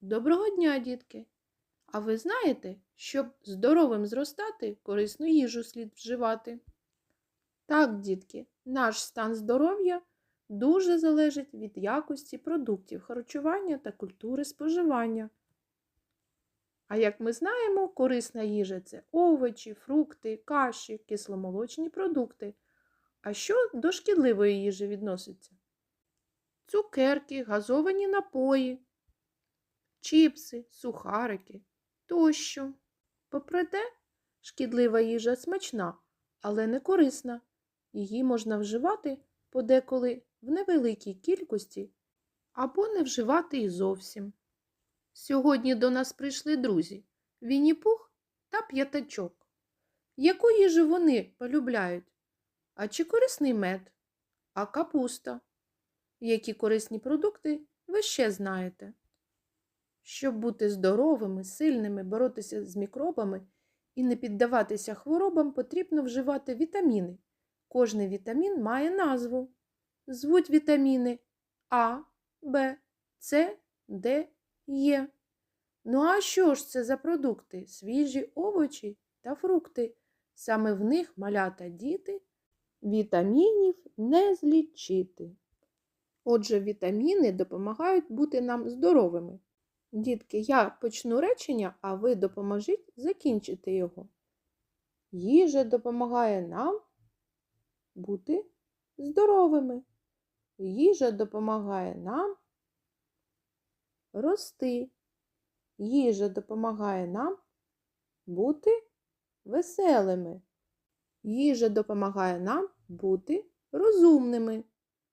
Доброго дня, дітки! А ви знаєте, щоб здоровим зростати, корисну їжу слід вживати? Так, дітки, наш стан здоров'я дуже залежить від якості продуктів харчування та культури споживання. А як ми знаємо, корисна їжа це овочі, фрукти, каші, кисломолочні продукти. А що до шкідливої їжі відноситься? Цукерки, газовані напої, чіпси, сухарики тощо. Попри те, шкідлива їжа смачна, але не корисна. Її можна вживати подеколи в невеликій кількості або не вживати і зовсім. Сьогодні до нас прийшли друзі Вінні-Пух та П'ятачок. Яку їжу вони полюбляють? А чи корисний мед? А капуста? Які корисні продукти ви ще знаєте? Щоб бути здоровими, сильними, боротися з мікробами і не піддаватися хворобам, потрібно вживати вітаміни. Кожний вітамін має назву. Звуть вітаміни А, Б, С, Д, Е. Ну а що ж це за продукти? Свіжі овочі та фрукти. Саме в них малята діти вітамінів не злічити. Отже, вітаміни допомагають бути нам здоровими. Дітки, я почну речення, а ви допоможіть закінчити його. Їжа допомагає нам бути здоровими. Їжа допомагає нам рости. Їжа допомагає нам бути веселими. Їжа допомагає нам бути розумними.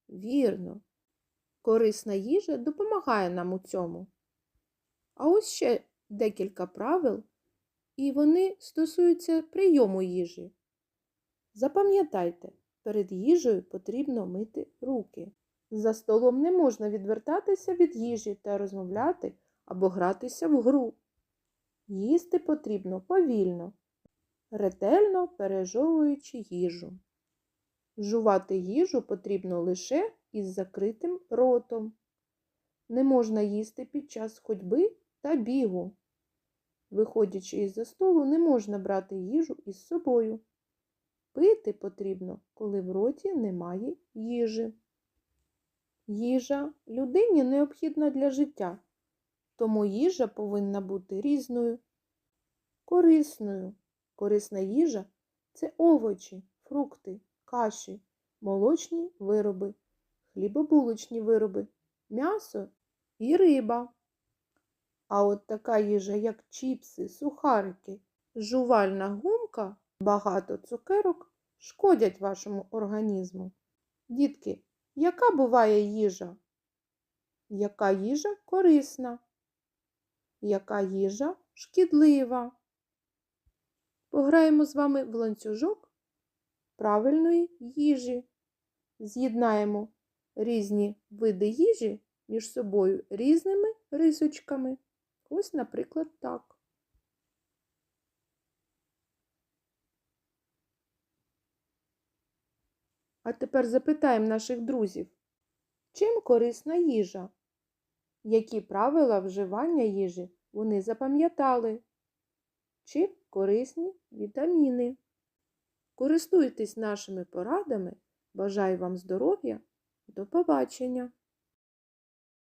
Вірно. Корисна їжа допомагає нам у цьому. А ось ще декілька правил, і вони стосуються прийому їжі. Запам'ятайте, перед їжею потрібно мити руки. За столом не можна відвертатися від їжі та розмовляти або гратися в гру. Їсти потрібно повільно, ретельно пережовуючи їжу. Жувати їжу потрібно лише із закритим ротом. Не можна їсти під час ходьби та бігу. Виходячи із-за столу, не можна брати їжу із собою. Пити потрібно, коли в роті немає їжі. Їжа людині необхідна для життя, тому їжа повинна бути різною, корисною. Корисна їжа це овочі, фрукти, каші, молочні вироби, хлібобулочні вироби, м'ясо і риба. А от така їжа, як чіпси, сухарики, жувальна гумка, багато цукерок шкодять вашому організму. Дітки, яка буває їжа? Яка їжа корисна? Яка їжа шкідлива? Пограємо з вами в ланцюжок правильної їжі. З'єднаємо різні види їжі між собою різними рисочками. Ось, наприклад, так. А тепер запитаємо наших друзів, чим корисна їжа? Які правила вживання їжі вони запам'ятали? Чим корисні вітаміни? Користуйтесь нашими порадами. Бажаю вам здоров'я. До побачення!